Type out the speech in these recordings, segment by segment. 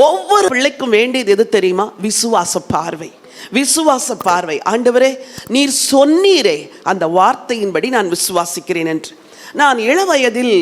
ஒவ்வொரு பிள்ளைக்கும் வேண்டியது எது தெரியுமா? விசுவாச பார்வை. விசுவாச பார்வை. ஆண்டவரே நீர் சொன்னீரே. அந்த வார்த்தையின்படி நான் விசுவாசிக்கிறேன் என்று. நான் இளவயதில்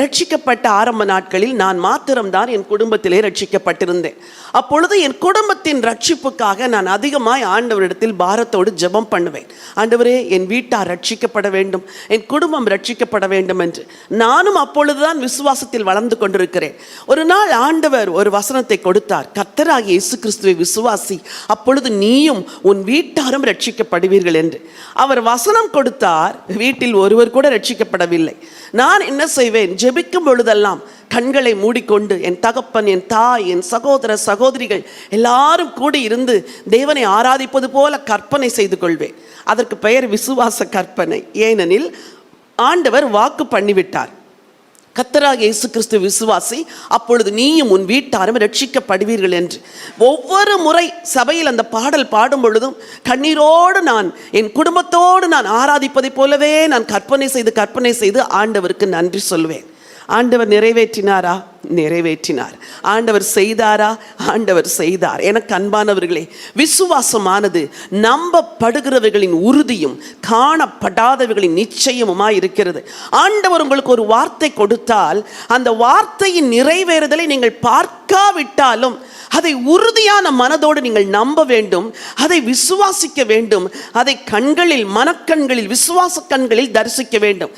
ரட்சிக்கப்பட்ட ஆரம்ப நாட்களில் நான் மாத்திரம்தான் என் குடும்பத்திலே ரட்சிக்கப்பட்டிருந்தேன். அப்பொழுது என் குடும்பத்தின் ரட்சிப்புக்காக நான் அதிகமாய் ஆண்டவரிடத்தில் பாரத்தோடு ஜெபம் பண்ணுவேன். ஆண்டவரே என் வீட்டார் ரட்சிக்கப்பட வேண்டும் என் குடும்பம் ரட்சிக்கப்பட வேண்டும் என்று நானும் அப்பொழுதுதான் விசுவாசத்தில் வளர்ந்து கொண்டிருக்கிறேன். ஒரு நாள் ஆண்டவர் ஒரு வசனத்தை கொடுத்தார். கத்தராகி இயேசு கிறிஸ்துவை விசுவாசி அப்பொழுது நீயும் உன் வீட்டாரும் ரட்சிக்கப்படுவீர்கள் என்று. அவர் வசனம் கொடுத்தார். வீட்டில் ஒருவர் கூட ரட்சிக்கப்படவில்லை. நான் என்ன செய்வேன்? ஜெபிக்கும் பொழுதெல்லாம் கண்களை மூடிக்கொண்டு என் தகப்பன் என் தாய் என் சகோதர சகோதரிகள் எல்லாரும் கூடி இருந்து தேவனை ஆராதிப்பது போல கற்பனை செய்து கொள்வேன். அதற்கு பெயர் விசுவாச கற்பனை. ஏனெனில் ஆண்டவர் வாக்கு பண்ணிவிட்டார். கத்தராக இயேசு கிறிஸ்து விசுவாசி அப்பொழுது நீயும் உன் வீட்டாரும் ரட்சிக்கப்படுவீர்கள் என்று. ஒவ்வொரு முறை சபையில் அந்த பாடல் பாடும் பொழுதும் கண்ணீரோடு நான் என் குடும்பத்தோடு நான் ஆராதிப்பதைப் போலவே நான் கற்பனை செய்து கற்பனை செய்து ஆண்டவருக்கு நன்றி சொல்வேன். ஆண்டவர் நிறைவேற்றினாரா? நிறைவேற்றினார். ஆண்டவர் செய்தாரா? ஆண்டவர் செய்தார். எனக்கு அன்பானவர்களே விசுவாசமானது நம்பப்படுகிறவர்களின் உறுதியும் காணப்படாதவர்களின் நிச்சயமுமாய் இருக்கிறது. ஆண்டவர் உங்களுக்கு ஒரு வார்த்தை கொடுத்தால் அந்த வார்த்தையின் நிறைவேறுதலை நீங்கள் பார்க்காவிட்டாலும் அதை உறுதியான மனதோடு நீங்கள் நம்ப வேண்டும் அதை விசுவாசிக்க வேண்டும் அதை கண்களில் மனக்கண்களில் விசுவாச கண்களில் தரிசிக்க வேண்டும்.